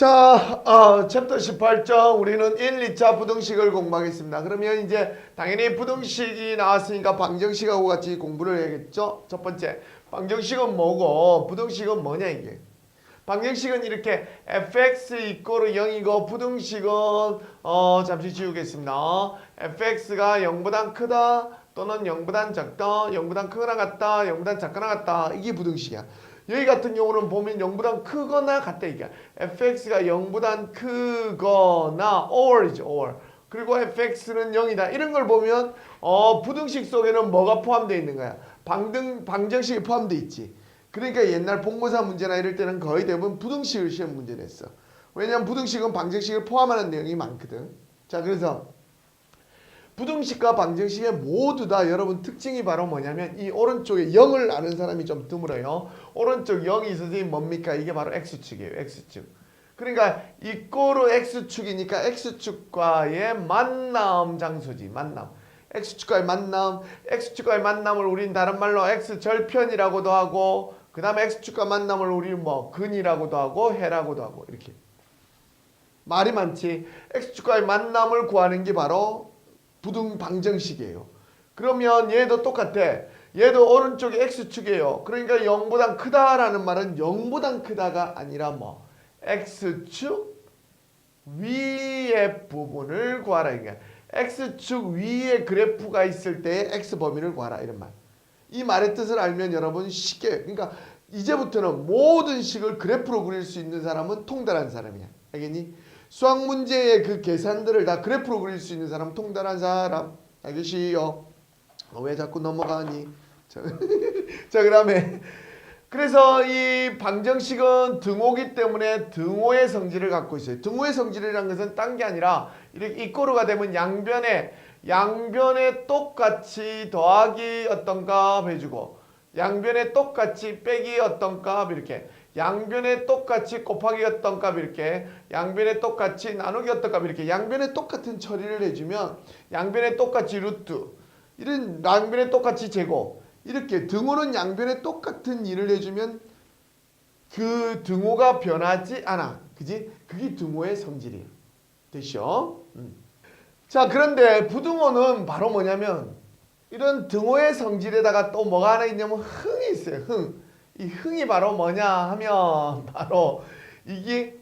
자, 어, 챕터 18점 우리는 1, 2차 부등식을 공부하겠습니다. 그러면 이제 당연히 부등식이 나왔으니까 방정식하고 같이 공부를 해야겠죠. 첫 번째, 방정식은 뭐고 부등식은 뭐냐 이게. 방정식은 이렇게 fx 이꼬르 0이고 부등식은 어 잠시 지우겠습니다. fx가 0보다 크다 또는 0보다 작다, 0보다 크거나 같다, 0보다 작거나 같다. 이게 부등식이야. 여기 같은 경우는 보면 0보다 크거나 같다 이게. fx가 0보다 크거나 or이죠, or. 그리고 fx는 0이다. 이런 걸 보면 어 부등식 속에는 뭐가 포함되어 있는 거야? 방등 방정식이 포함되어 있지. 그러니까 옛날 본고사 문제나 이럴 때는 거의 대부분 부등식을 시험 문제 냈어. 왜냐면 부등식은 방정식을 포함하는 내용이 많거든. 자, 그래서 부등식과 방정식의 모두 다 여러분 특징이 바로 뭐냐면 이 오른쪽에 0을 아는 사람이 좀 드물어요. 오른쪽 0이 있으니 뭡니까? 이게 바로 x축이에요. x축. 그러니까 이꼬르 x축이니까 x축과의 만남 장소지. 만남. x축과의 만남, x축과의 만남을 우린 다른 말로 x절편이라고도 하고 그 다음에 x축과 만남을 우리 뭐 근이라고도 하고 해라고도 하고 이렇게 말이 많지 x축과의 만남을 구하는 게 바로 부등 방정식이에요. 그러면 얘도 똑같아. 얘도 오른쪽이 x축이에요. 그러니까 0보다 크다라는 말은 0보다 크다가 아니라 뭐 x축 위의 부분을 구하라 x축 위에 그래프가 있을 때의 x 범위를 구하라 이런 말. 이 말의 뜻을 알면 여러분 쉽게 그러니까 이제부터는 모든 식을 그래프로 그릴 수 있는 사람은 통달한 사람이야. 알겠니? 수학 문제의 그 계산들을 다 그래프로 그릴 수 있는 사람은 통달한 사람. 알겠시요? 어, 왜 자꾸 넘어가니? 자, 자 그다음에 그래서 이 방정식은 등호기 때문에 등호의 성질을 갖고 있어요. 등호의 성질이라는 것은 딴 게 아니라 이렇게 이꼬르가 되면 양변에 양변에 똑같이 더하기 어떤 값 해주고 양변에 똑같이 빼기 어떤 값 이렇게 양변에 똑같이 곱하기 어떤 값 이렇게 양변에 똑같이 나누기 어떤 값 이렇게 양변에 똑같은 처리를 해주면 양변에 똑같이 루트 이런 양변에 똑같이 제곱 이렇게 등호는 양변에 똑같은 일을 해주면 그 등호가 변하지 않아. 그지? 그게 등호의 성질이에요. 됐죠? 음. 자, 그런데 부등호는 바로 뭐냐면 이런 등호의 성질에다가 또 뭐가 하나 있냐면 흥이 있어요. 흥. 이 흥이 바로 뭐냐 하면 바로 이게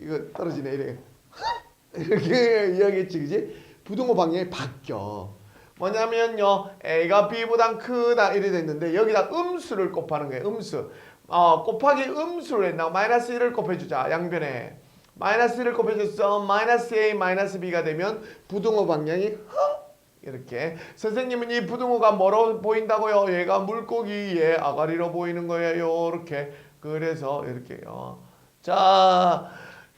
이거 떨어지네 이래. 이렇게 이야기했지, 그지? 부등호 방향이 바뀌어. 뭐냐면요, a가 b보다 크다 이래 됐는데 여기다 음수를 곱하는 거예요. 음수. 어, 곱하기 음수를 했나? 마이너스 1을 곱해주자. 양변에. 마이너스 1을 곱해줬어. 마이너스 a 마이너스 b가 되면 부등호 방향이 흥 이렇게 선생님은 이 부등호가 뭐로 보인다고요? 얘가 물고기의 아가리로 보이는 거예요. 이렇게 그래서 이렇게요. 자,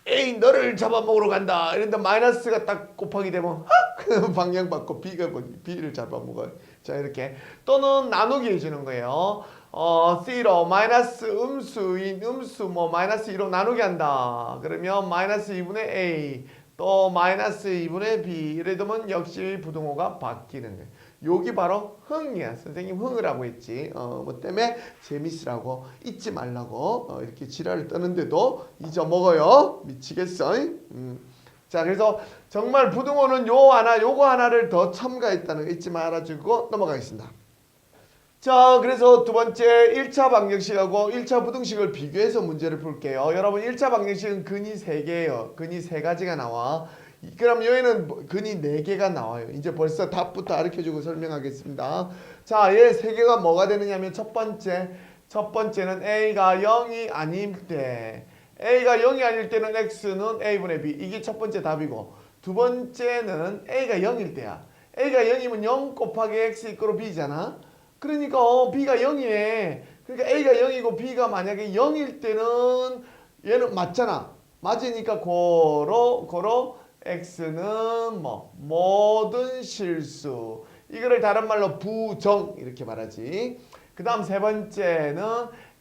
에이 너를 잡아먹으러 간다. 이런데 마이너스가 딱 곱하기 되면 그 방향 바꿔 b가 뭐니? b를 잡아먹어. 자 이렇게 또는 나누기 해주는 거예요. 어, C로 마이너스 음수인 음수 뭐 마이너스 2로 나누게 한다. 그러면 마이너스 2분의 A 또 마이너스 2분의 B 이래 되면 역시 부등호가 바뀌는 거예요. 여기 바로 흥이야. 선생님 흥을 하고 있지. 어, 뭐 때문에 재밌으라고 잊지 말라고 어, 이렇게 지랄을 떠는데도 잊어먹어요. 미치겠어. 음. 자 그래서 정말 부등호는 요 하나 요거 하나를 더 첨가했다는 거 잊지 말아주고 넘어가겠습니다. 자, 그래서 두 번째 1차 방정식하고 1차 부등식을 비교해서 문제를 풀게요. 여러분 1차 방정식은 근이 3개예요. 근이 3가지가 나와. 그럼 여기는 뭐- 근이 4개가 나와요. 이제 벌써 답부터 가르쳐주고 설명하겠습니다. 자, 얘 3개가 뭐가 되느냐면 첫 번째, 첫 번째는 a가 0이 아닐 때 a가 0이 아닐 때는 x는 a분의 b 이게 첫 번째 답이고 두 번째는 a가 0일 때야. a가 0이면 0 곱하기 x 이끌어 b잖아. 그러니까 어, b가 0이네. 그러니까 a가 0이고 b가 만약에 0일 때는 얘는 맞잖아. 맞으니까 고로 고로 x는 뭐 모든 실수. 이거를 다른 말로 부정 이렇게 말하지. 그 다음 세 번째는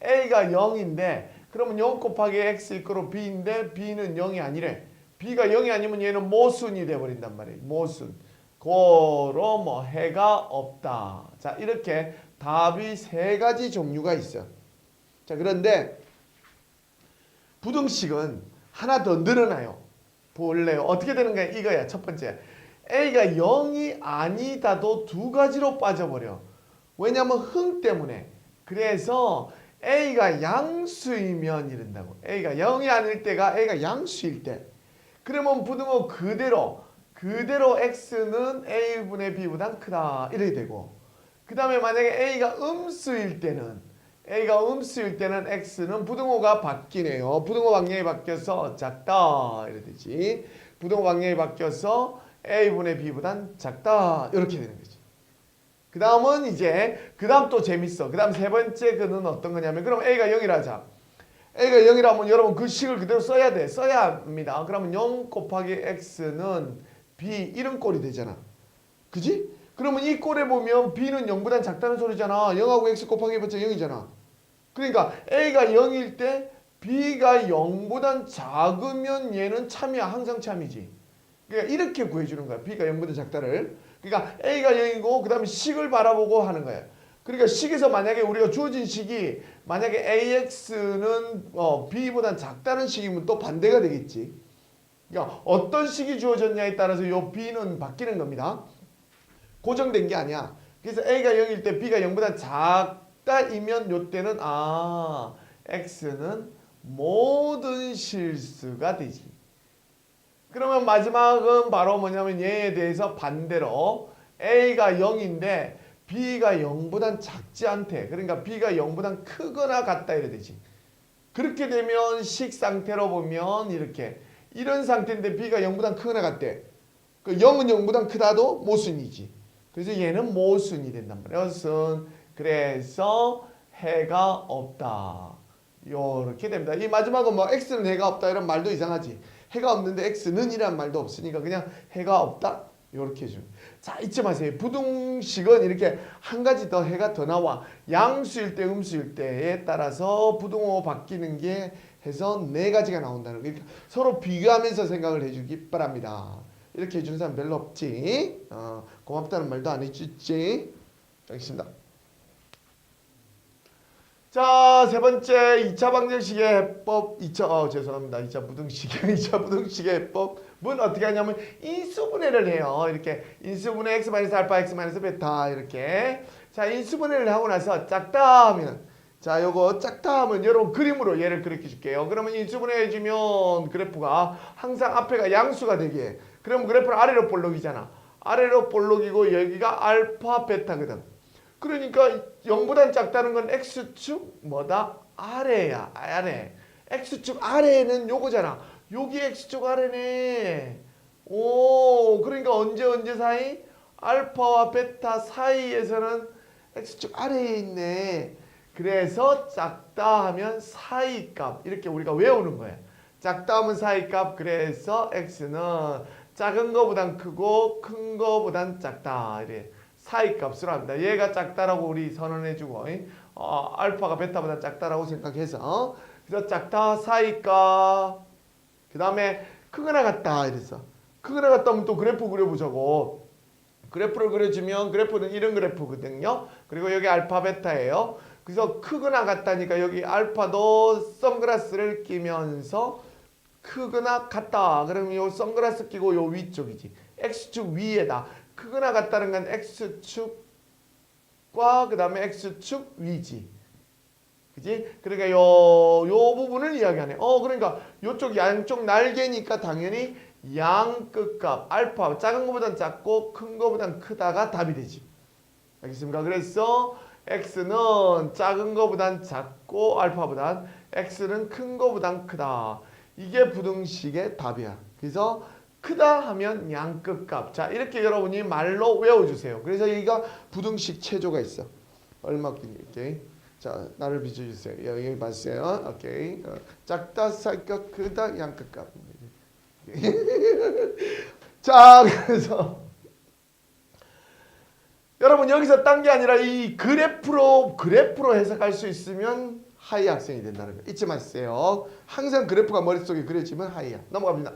a가 0인데 그러면 0 곱하기 x 이끌어 b인데 b는 0이 아니래. b가 0이 아니면 얘는 모순이 돼 버린단 말이에요. 모순. 고로 뭐 해가 없다. 자 이렇게 답이 세 가지 종류가 있어. 자 그런데 부등식은 하나 더 늘어나요. 볼래요. 어떻게 되는가 이거야. 첫 번째. A가 0이 아니다도 두 가지로 빠져버려. 왜냐면 흥 때문에. 그래서 A가 양수이면 이른다고. A가 0이 아닐 때가 A가 양수일 때. 그러면 부등호 그대로 그대로 x는 a분의 b보단 크다 이렇게 되고 그 다음에 만약에 a가 음수일 때는 a가 음수일 때는 x는 부등호가 바뀌네요. 부등호 방향이 바뀌어서 작다 이래 되지. 부등호 방향이 바뀌어서 a분의 b보단 작다 이렇게 되는 거지. 그 다음은 이제 그 다음 또 재밌어. 그 다음 세 번째 그는 어떤 거냐면 그럼 a가 0이라 하자. a가 0이라면 여러분 그 식을 그대로 써야 돼. 써야 합니다. 그러면 0 곱하기 x는 b 이런 꼴이 되잖아. 그지? 그러면 이 꼴에 보면 b는 0보단 작다는 소리잖아. 0하고 x 곱하기 해봤자 0이잖아. 그러니까 a가 0일 때 b가 0보단 작으면 얘는 참이야. 항상 참이지. 그러니까 이렇게 구해주는 거야. b가 0보다 작다를. 그러니까 a가 0이고 그 다음에 식을 바라보고 하는 거야. 그러니까 식에서 만약에 우리가 주어진 식이 만약에 AX는 어, B보단 작다는 식이면 또 반대가 되겠지. 그러니까 어떤 식이 주어졌냐에 따라서 요 B는 바뀌는 겁니다. 고정된 게 아니야. 그래서 A가 0일 때 B가 0보다 작다이면 요 때는 아 X는 모든 실수가 되지. 그러면 마지막은 바로 뭐냐면 얘에 대해서 반대로 A가 0인데 B가 0보단 작지 않대. 그러니까 B가 0보단 크거나 같다 이래 되지. 그렇게 되면 식 상태로 보면 이렇게 이런 상태인데 B가 0보단 크거나 같대. 그 0은 0보단 크다도 모순이지. 그래서 얘는 모순이 된단 말이야. 여튼 그래서 해가 없다. 요렇게 됩니다. 이 마지막은 뭐 x는 해가 없다 이런 말도 이상하지. 해가 없는데 x는 이란 말도 없으니까 그냥 해가 없다. 요렇게 해주면. 자, 잊지 마세요. 부등식은 이렇게 한 가지 더 해가 더 나와. 양수일 때, 음수일 때에 따라서 부등호 바뀌는 게 해서 네 가지가 나온다는 거. 이렇게 서로 비교하면서 생각을 해주기 바랍니다. 이렇게 해주는 사람 별로 없지. 어, 고맙다는 말도 안 해주지. 알겠습니다. 자, 세 번째 2차 방정식의 해법 2차 어, 죄송합니다. 2차 부등식의 2차 부등식의 해법은 어떻게 하냐면 인수분해를 해요. 이렇게 인수분해 x 알파 x 베타 이렇게. 자, 인수분해를 하고 나서 작다 하면 자, 요거 하면 여러분 그림으로 얘를 그렇게 줄게요. 그러면 인수분해 해 주면 그래프가 항상 앞에가 양수가 되게. 그러면 그래프는 아래로 볼록이잖아. 아래로 볼록이고 여기가 알파 베타거든. 그러니까 0보단 작다는 건 x축 뭐다? 아래야. 아래. x축 아래는 요거잖아. 여기 x축 아래네. 오, 그러니까 언제 언제 사이? 알파와 베타 사이에서는 x축 아래에 있네. 그래서 작다 하면 사이값 이렇게 우리가 외우는 거야. 작다 하면 사이값 그래서 x는 작은 거보단 크고 큰 거보단 작다 이래. 사이값으로 합니다. 얘가 작다라고 우리 선언해주고 어, 알파가 베타보다 작다라고 생각해서 그래서 작다 사이값 그 다음에 크거나 같다 이랬어. 크거나 같다 하면 또 그래프 그려보자고. 그래프를 그려주면 그래프는 이런 그래프거든요. 그리고 여기 알파 베타예요. 그래서 크거나 같다니까 여기 알파도 선글라스를 끼면서 크거나 같다. 그러면 요 선글라스 끼고 요 위쪽이지. x축 위에다. 크거나 같다는 건 x축과 그 다음에 x축 위지. 그지? 그러니까 요, 요 부분을 이야기하네. 어, 그러니까 요쪽 양쪽 날개니까 당연히 양 끝값, 알파, 작은 것보단 작고 큰 것보단 크다가 답이 되지. 알겠습니까? 그래서 x는 작은 것보단 작고 알파보단 x는 큰 것보단 크다. 이게 부등식의 답이야. 그래서 크다 하면 양끝값. 자, 이렇게 여러분이 말로 외워주세요. 그래서 여기가 부등식 체조가 있어. 얼마 이렇게. 자, 나를 비춰주세요. 여기 봤어요. 오케이. 어, 작다, 살값, 크다, 양끝값. 자, 그래서 여러분 여기서 딴 게 아니라 이 그래프로 그래프로 해석할 수 있으면 하이 학생이 된다는 거 잊지 마세요. 항상 그래프가 머릿속에 그려지면 하이야. 넘어갑니다.